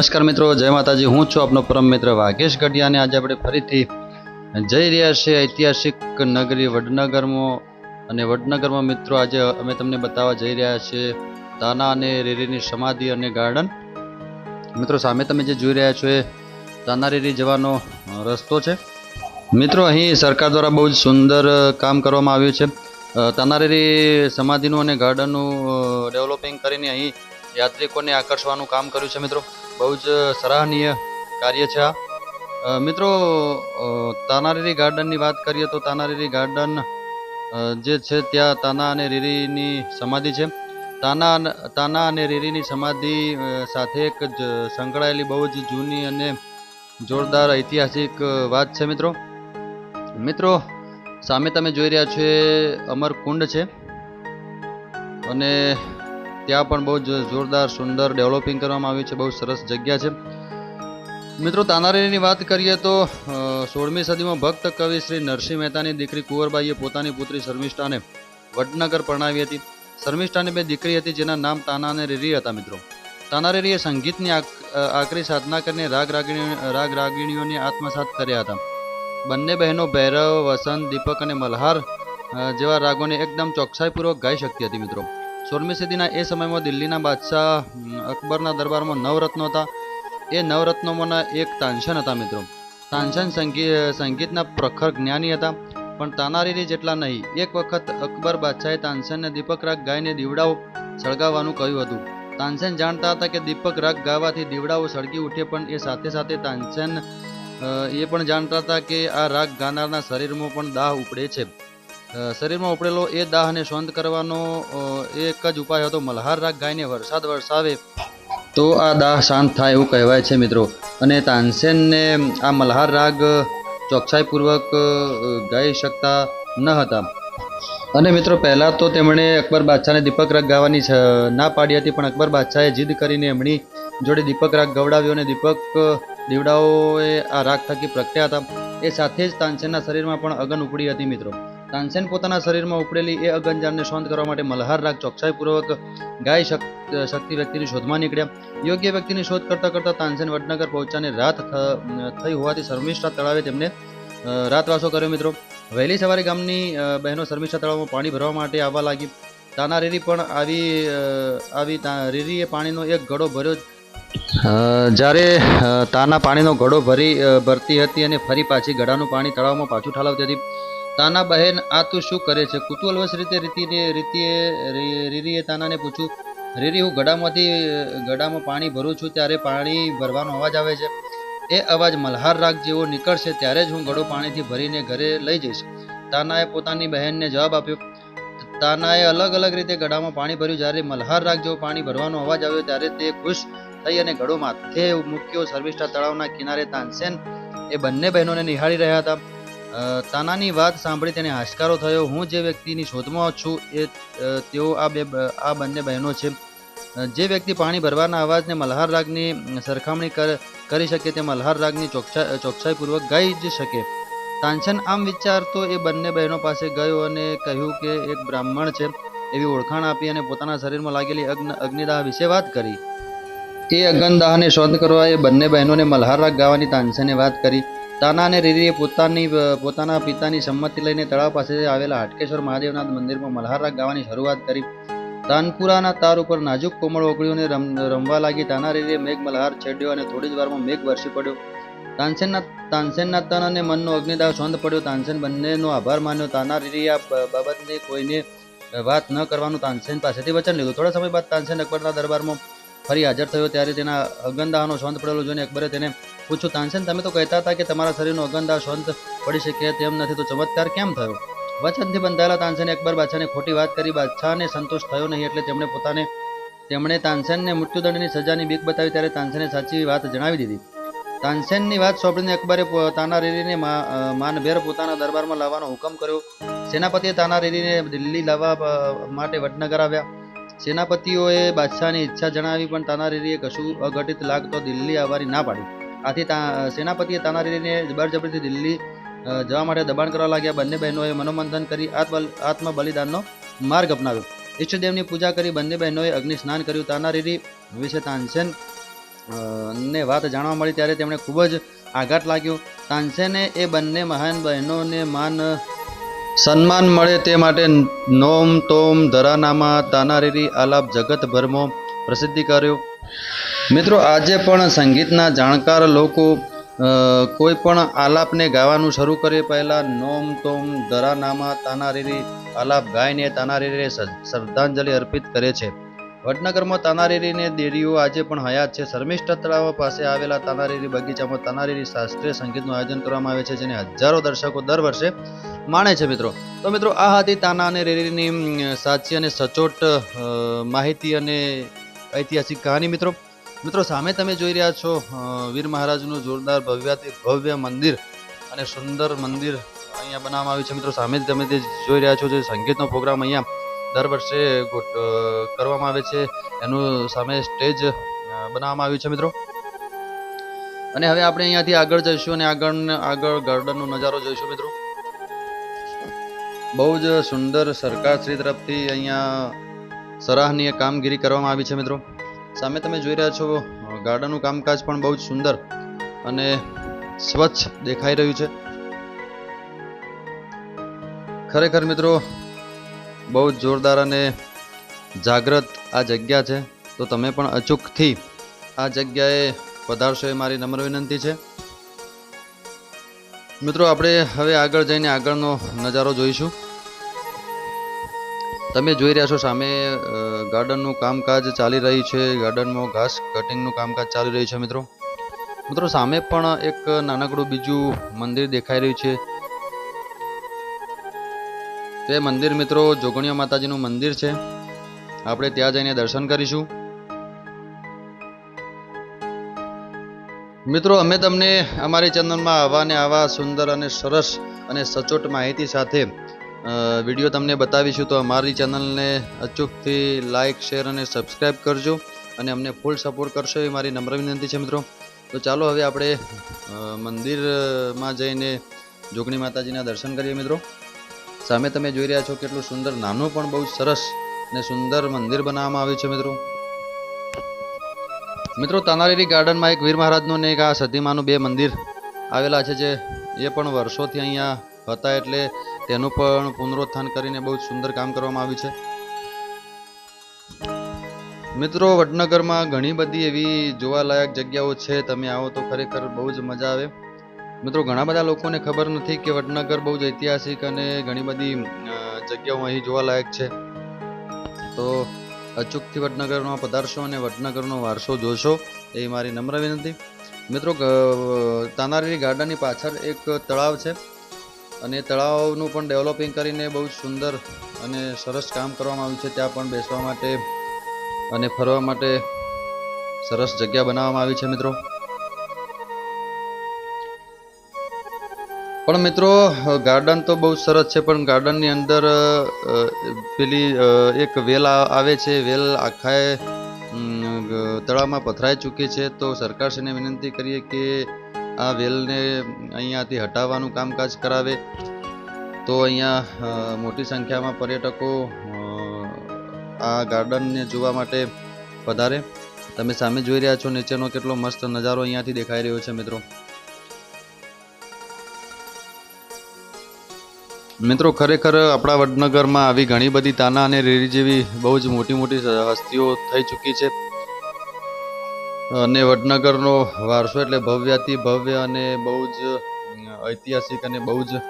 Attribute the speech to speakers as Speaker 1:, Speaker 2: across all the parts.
Speaker 1: નમસ્કાર મિત્રો, જય માતાજી. હું છું આપનો પરમ મિત્ર વાઘેશ ગઢિયા અને આજે આપણે ફરીથી જઈ રહ્યા છીએ ઐતિહાસિક નગરી વડનગરમાં. અને વડનગરમાં મિત્રો, આજે અમે તમને બતાવવા જઈ રહ્યા છીએ તાના અને રેરીની સમાધિ અને ગાર્ડન. મિત્રો, સામે તમે જે જોઈ રહ્યા છો એ તાના રેરી જવાનો રસ્તો છે. મિત્રો, અહીં સરકાર દ્વારા બહુ જ સુંદર કામ કરવામાં આવ્યું છે. તાનારેરી સમાધિનું અને ગાર્ડનનું ડેવલપિંગ કરીને અહીં યાત્રિકોને આકર્ષવાનું કામ કર્યું છે મિત્રો. બહુ જ સરાહનીય કાર્ય છે આ. મિત્રો તાનારીરી ગાર્ડનની વાત કરીએ તો તાનારીરી ગાર્ડન જે છે ત્યાં તાના અને રીરીની સમાધિ છે. તાના તાના અને રીરીની સમાધિ સાથે એક સંકળાયેલી બહુ જ જૂની અને જોરદાર ઐતિહાસિક વાત છે, મિત્રો. મિત્રો, સામે તમે જોઈ રહ્યા છો એ અમર કુંડ છે. અને ત્યાં પણ બહુ જ જોરદાર, સુંદર ડેવલપિંગ કરવામાં આવ્યું છે. બહુ સરસ જગ્યા છે. મિત્રો, તાનારીની વાત કરીએ તો સોળમી સદીમાં ભક્ત કવિ શ્રી નરસિંહ મહેતાની દીકરી કુંવરબાઈએ પોતાની પુત્રી શર્મિષ્ઠાને વડનગર પરણાવી હતી. શર્મિષ્ઠાની બે દીકરી હતી જેના નામ તાના અને રેરી હતા, મિત્રો. તાનારેરીએ સંગીતની આક- આકરી સાધના કરીને રાગ રાગીણી, રાગ રાગીણીઓને આત્મસાત કર્યા હતા. બંને બહેનો ભૈરવ, વસંત, દીપક અને મલ્હાર જેવા રાગોને એકદમ ચોકસાઈપૂર્વક ગાઈ શકતી હતી, મિત્રો. સોળમી સદીના એ સમયમાં દિલ્હીના બાદશાહ અકબરના દરબારમાં નવરત્નો હતા. એ નવરત્નોમાંના એક તાનશન હતા મિત્રો. તાનશન સંગી સંગીતના પ્રખર જ્ઞાની હતા. પણ તાનારીરી જેટલા નહીં, એક વખત અકબર બાદશાહે તાનશનને દીપક રાગ ગાઈને દીવડાઓ સળગાવવાનું કહ્યું હતું. તાનસેન જાણતા હતા કે દીપક રાગ ગાવાથી દીવડાઓ સળગી ઉઠે, પણ એ સાથે સાથે તાનસેન એ પણ જાણતા હતા કે આ રાગ ગાનારના શરીરમાં પણ દાહ ઉપડે છે. શરીરમાં ઉપડેલો એ દાહને શાંત કરવાનો એક જ ઉપાય હતો મલ્હાર રાગ ગાઈને વરસાદ વરસાવે. તો આ દાહ શાંત થાય એવું કહેવાય છે મિત્રો. અને તાનસેનને આ મલ્હાર રાગ ચોકસાઈપૂર્વક ગાઈ શકતા ન હતા. અને મિત્રો, પહેલાં તો તેમણે અકબર બાદશાહને દીપક રાગ ગાવાની ના પાડી હતી, પણ અકબર બાદશાહે જીદ કરીને એમની જોડે દીપક રાગ ગવડાવ્યો અને દીપક દીવડાઓએ આ રાગ થકી પ્રગટ્યા હતા. એ સાથે જ તાનસેનના શરીરમાં પણ અગન ઉપડી હતી મિત્રો. તાનસેન પોતાના શરીરમાં ઉપડેલી એ અગનજાનને શાંત કરવા માટે મલ્હાર રાગ ચોકસાઈપૂર્વક ગાય શક, શક્તિ વ્યક્તિની શોધમાં નીકળ્યા. યોગ્ય વ્યક્તિની શોધ કરતા કરતા તાનસેન વડનગર પહોંચવાની રાત થઈ હોવાથી શર્મિષ્ઠા તળાવે તેમને રાતવાસો કર્યો મિત્રો. વહેલી સવારે ગામની બહેનો શર્મિષ્ઠા તળાવમાં પાણી ભરવા માટે આવવા લાગી. તાના રીરી પણ આવી આવી રીરીએ પાણીનો એક ઘડો ભર્યો. જ્યારે તાના પાણીનો ઘડો ભરી ભરતી હતી અને ફરી પાછી ગળાનું પાણી તળાવમાં પાછું ઠાલવતી હતી. તાના બહેન, આ તું શું કરે છે? કુતૂહલવશ રીતે રીતિને રીતિએ રીરીએ તાનાને પૂછ્યું, રીરી, હું ગડામાંથી ગડામાં પાણી ભરું છું ત્યારે પાણી ભરવાનો અવાજ આવે છે. એ અવાજ મલ્હાર રાગ જેવો નીકળશે ત્યારે જ હું ગળો પાણીથી ભરીને ઘરે લઈ જઈશ. તાનાએ પોતાની બહેનને જવાબ આપ્યો, તાનાએ અલગ અલગ રીતે ગળામાં પાણી ભર્યું. જ્યારે મલ્હાર રાગ જેવો પાણી ભરવાનો અવાજ આવ્યો ત્યારે તે ખુશ થઈ અને ગળો માથે મૂક્યો. સર્વિષ્ઠા તળાવના કિનારે તાનસેન એ બંને બહેનોને નિહાળી રહ્યા હતા. તાનાની વાત સાંભળી તેને હાશકારો થયો. હું જે વ્યક્તિની શોધમાં છું એ તેઓ આ બે આ બંને બહેનો છે. જે વ્યક્તિ પાણી ભરવાના અવાજને મલ્હાર રાગની સરખામણી કર શકે તે મલ્હાર રાગની ચોકસાઈ ચોકસાઈપૂર્વક ગાઈ જ શકે. તાનસન આમ વિચારતો એ બંને બહેનો પાસે ગયો અને કહ્યું કે એક બ્રાહ્મણ છે. એવી ઓળખાણ આપી અને પોતાના શરીરમાં લાગેલી અગ્ન, અગ્નિદાહ વિશે વાત કરી. એ અગ્નદાહને શોધ કરવા એ બંને બહેનોને મલ્હાર રાગ ગાવાની તાનસેને વાત કરી. તાના અને રીરીએ પોતાની પોતાના પિતાની સંમતિ લઈને તળાવ પાસે આવેલા હાટકેશ્વર મહાદેવના મંદિરમાં મલ્હાર ગાવાની શરૂઆત કરી. તાનપુરાના તાર ઉપર નાજુક કોમળ ઓગળીઓને રમ, રમવા લાગી તાના રીરીએ મેઘ મલ્હાર છેડ્યો અને થોડી જ વારમાં મેઘ વરસી પડ્યો. તાનસેનના તાનસેનના તન અને મનનો અગ્નિદાહ સોંધ પડ્યો. તાનસેન બંનેનો આભાર માન્યો. તાના રીરીએ આ બાબતને કોઈને વાત ન કરવાનું તાનસેન પાસેથી વચન લીધું. થોડા સમય બાદ તાનસેન અકબરના દરબારમાં ફરી હાજર થયો ત્યારે તેના અગંદાનો શાંત પડેલો જોઈને અકબરે તેને પૂછ્યું, તાનસેન, તમે તો કહેતા હતા કે તમારા શરીરનો અગંદા શોંત પડી શકે તેમ નથી, તો ચમત્કાર કેમ થયો? વચનથી બંધાયેલા તાનસેને અકબર બાદશાહને ખોટી વાત કરી, બાદશાહને સંતોષ થયો નહીં એટલે તેમણે પોતાને, તેમણે તાનસેનને મૃત્યુદંડની સજાની બીક બતાવી ત્યારે તાનસેને સાચી વાત જણાવી દીધી. તાનસેનની વાત સોંપીને અકબરે તાનારેરીને માનભેર પોતાના દરબારમાં લાવવાનો હુકમ કર્યો. સેનાપતિએ તાનારીરીને દિલ્હી લાવવા માટે વડનગર આવ્યા. સેનાપતિઓએ બાદશાહની ઈચ્છા જણાવી, પણ તાનારીરીએ કશું અઘટિત લાગતો દિલ્હી આવવાની ના પાડી. આથી સેનાપતિએ તાનારીરીને બળજબરીથી દિલ્હી જવા માટે દબાણ કરવા લાગ્યા. બંને બહેનોએ મનોમંથન કરી આત્મ બલિદાનનો માર્ગ અપનાવ્યો. ઈષ્ટદેવની પૂજા કરી બંને બહેનોએ અગ્નિ સ્નાન કર્યું. તાનારીરી વિશે તાનસેન ને વાત જાણવા મળી ત્યારે તેમણે ખૂબ જ આઘાત લાગ્યો. તાનસેને એ બંને મહાન બહેનોને માન સન્માન મળે તે માટે નોમ તોમ ધરાનામાં તાનારીરી આલાપ જગતભરમાં પ્રસિદ્ધિ કર્યો. મિત્રો, આજે પણ સંગીતના જાણકાર લોકો કોઈ પણ આલાપને ગાવાનું શરૂ કરે પહેલાં નોમ તોમ ધરાનામાં તાનારીરી આલાપ ગાઈને તાનારીરીને શ્રદ્ધાંજલિ અર્પિત કરે છે. વડનગરમાં તાનારીરીને દેરીઓ આજે પણ હયાત છે. શર્મિષ્ઠ તળાવ પાસે આવેલા તાનારીરી બગીચામાં તાનારીરી શાસ્ત્રીય સંગીતનું આયોજન કરવામાં આવે છે, જેને હજારો દર્શકો દર વર્ષે માણે છે મિત્રો. તો મિત્રો, આ હતી તાના અને રેરીની સાચી અને સચોટ માહિતી અને ઐતિહાસિક કહાની મિત્રો. મિત્રો, સામે તમે જોઈ રહ્યા છો વીર મહારાજનું જોરદાર ભવ્યાતિ ભવ્ય મંદિર અને સુંદર મંદિર અહીંયા બનાવવામાં આવ્યું છે. મિત્રો, સામે તમે જે જોઈ રહ્યા છો, જે સંગીતનો પ્રોગ્રામ અહીંયા દર વર્ષે કરવામાં આવે છે. એનું સામે સ્ટેજ બનાવવામાં આવ્યું છે મિત્રો. અને હવે આપણે અહીંયાથી આગળ જઈશું અને આગળ આગળ ગાર્ડનનો નજારો જોઈશું મિત્રો. બહુ જ સુંદર સરકાર શ્રી તરફથી અહીંયા સરાહનીય કામગીરી કરવામાં આવી છે મિત્રો. સામે તમે જોઈ રહ્યા છો, ગાર્ડનનું કામકાજ પણ બહુ જ સુંદર અને સ્વચ્છ દેખાઈ રહ્યું છે. ખરેખર મિત્રો, બહુ જ જોરદાર અને જાગ્રત આ જગ્યા છે. તો તમે પણ અચૂકથી આ જગ્યાએ પધારશો એ મારી નમ્ર વિનંતી છે. મિત્રો, આપણે હવે આગળ જઈને આગળનો નજારો જોઈશું. તમે જોઈ રહ્યા છો સામે ગાર્ડનનું કામકાજ ચાલી રહ્યું છે. ગાર્ડનમાં ઘાસ કટિંગનું કામકાજ ચાલી રહ્યું છે, મિત્રો. મિત્રો, સામે પણ એક નાનકડું બીજું મંદિર દેખાઈ રહ્યું છે. તે મંદિર, મિત્રો, જોગણીયા માતાજીનું મંદિર છે. આપણે ત્યાં જઈને દર્શન કરીશું. મિત્રો, અમે તમને અમારી ચેનલમાં આવા ને આવા સુંદર અને સરસ અને સચોટ માહિતી સાથે વીડિયો તમને બતાવીશું. તો અમારી ચેનલને અચૂકથી લાઇક શેર અને સબસ્ક્રાઈબ કરજો અને અમને ફૂલ સપોર્ટ કરશો એ મારી નમ્ર વિનંતી છે, મિત્રો. તો ચાલો હવે આપણે મંદિરમાં જઈને જોગણી માતાજીના દર્શન કરીએ, મિત્રો. સામે તમે જોઈ રહ્યા છો કેટલું સુંદર, નાનું પણ બહુ સરસ અને સુંદર મંદિર બનાવવામાં આવ્યું છે, મિત્રો. મિત્રો તાનારીરી ગાર્ડનમાં એક વીર મહારાજનું ને એક આ સતીમાનું બે મંદિર આવેલા છે જે એ પણ વર્ષોથી અહીંયા હતા એટલે તેનું પણ પુનરુત્થાન કરીને બહુ સુંદર કામ કરવામાં આવ્યું છે. મિત્રો, વડનગરમાં ઘણી બધી એવી જોવાલાયક જગ્યાઓ છે. તમે આવો તો ખરેખર બહુ જ મજા આવે. મિત્રો, ઘણા બધા લોકોને ખબર નથી કે વડનગર બહુ જ ઐતિહાસિક અને ઘણી બધી જગ્યાઓ અહીં જોવાલાયક છે. તો અચૂકથી વડનગરમાં પધારશો અને વડનગરનો વારસો જોશો એ મારી નમ્ર વિનંતી. મિત્રો તાનારીરી ગાર્ડનની પાછળ એક તળાવ છે અને તળાવનું પણ ડેવલપિંગ કરીને બહુ સુંદર અને સરસ કામ કરવામાં આવ્યું છે. ત્યાં પણ બેસવા માટે અને ફરવા માટે સરસ જગ્યા બનાવવામાં આવી છે મિત્રો. પણ મિત્રો ગાર્ડન તો બહુ સરસ છે, પણ ગાર્ડનની અંદર પેલી એક વેલ આવે છે, વેલ આખાએ તળાવમાં પથરાઈ ચૂકી છે, તો સરકારશ્રીને વિનંતી કરીએ કે આ વેલને અહીંયાથી હટાવવાનું કામકાજ કરાવે. તો અહીંયા મોટી સંખ્યામાં પર્યટકો આ ગાર્ડનને જોવા માટે વધારે તમે સામે જોઈ રહ્યા છો, નીચેનો કેટલો મસ્ત નજારો અહીંયાથી દેખાઈ રહ્યો છે, મિત્રો. મિત્રો, ખરેખર આપણા વડનગરમાં આવી ઘણી બધી તાના અને રેરી જેવી બહુ જ મોટી મોટી હસ્તીઓ થઈ ચૂકી છે. અને વડનગરનો વારસો એટલે ભવ્યાતિ ભવ્ય અને બહુ જ ઐતિહાસિક અને બહુ જ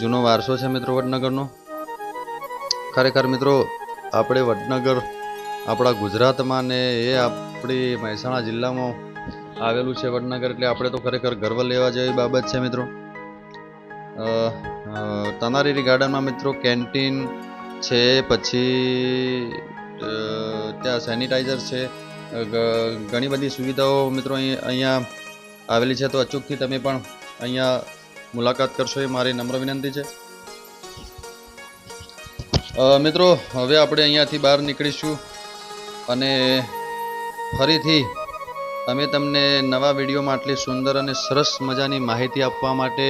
Speaker 1: જૂનો વારસો છે મિત્રો વડનગરનો. ખરેખર મિત્રો, આપણે વડનગર, આપણા ગુજરાતમાં ને એ આપણી મહેસાણા જિલ્લામાં આવેલું છે વડનગર, એટલે આપણે તો ખરેખર ગર્વ લેવા જેવી બાબત છે મિત્રો. તાનારીરી ગાર્ડનમાં મિત્રો કેન્ટીન છે, પછી ત્યાં સેનિટાઈઝર છે. ઘણી બધી સુવિધાઓ મિત્રો અહીં, અહીંયા આવેલી છે, તો અચૂકથી તમે પણ અહીંયા મુલાકાત કરશો એ મારી નમ્ર વિનંતી છે. મિત્રો, હવે આપણે અહીંયાથી બહાર નીકળીશું અને ફરીથી અમે તમને નવા વિડીયોમાં આટલી સુંદર અને સરસ મજાની માહિતી આપવા માટે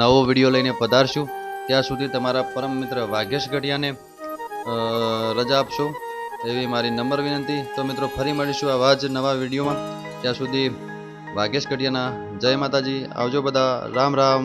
Speaker 1: નવો વીડિયો લઈને પધારશું. ત્યાં સુધી તમારા પરમ મિત્ર વાઘેશ ગઢિયાને રજા આપશો. એવી મારી નંબર વિનંતી. તો મિત્રો, ફરી મળીશું આવા જ નવા વિડીયોમાં ત્યાં સુધી વાઘેશ ગઢિયાના જય માતાજી. આવજો બધા. રામ રામ.